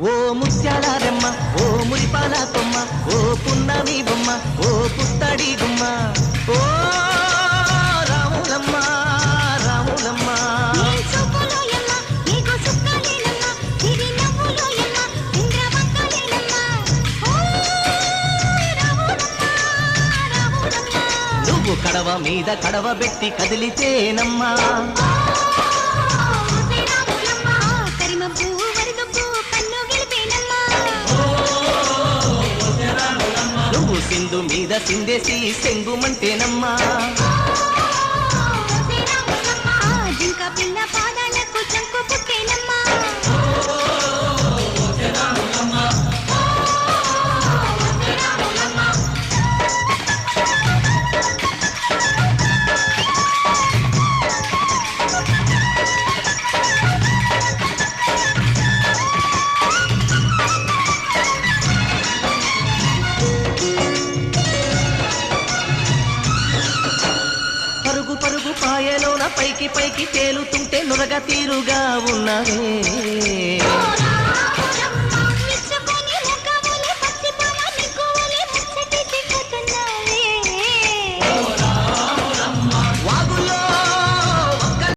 ఓ ముత్యాలారమ్మ ఓ ముడిపాల కొమ్మ ఓ పున్నమి బొమ్మ ఓ పుత్తడి గుమ్మ. ఓ రాములమ్మ రాములమ్మ. నువ్వు కడవ మీద కడవ పెట్టి కదిలితేనమ్మా. సింధు మీద సిందేసి సెంగుమంటేనమ్మా జింక పిల్ల పాయలోన పైకి పైకి తేలుతుంటే నురగ తీరుగా ఉన్నవే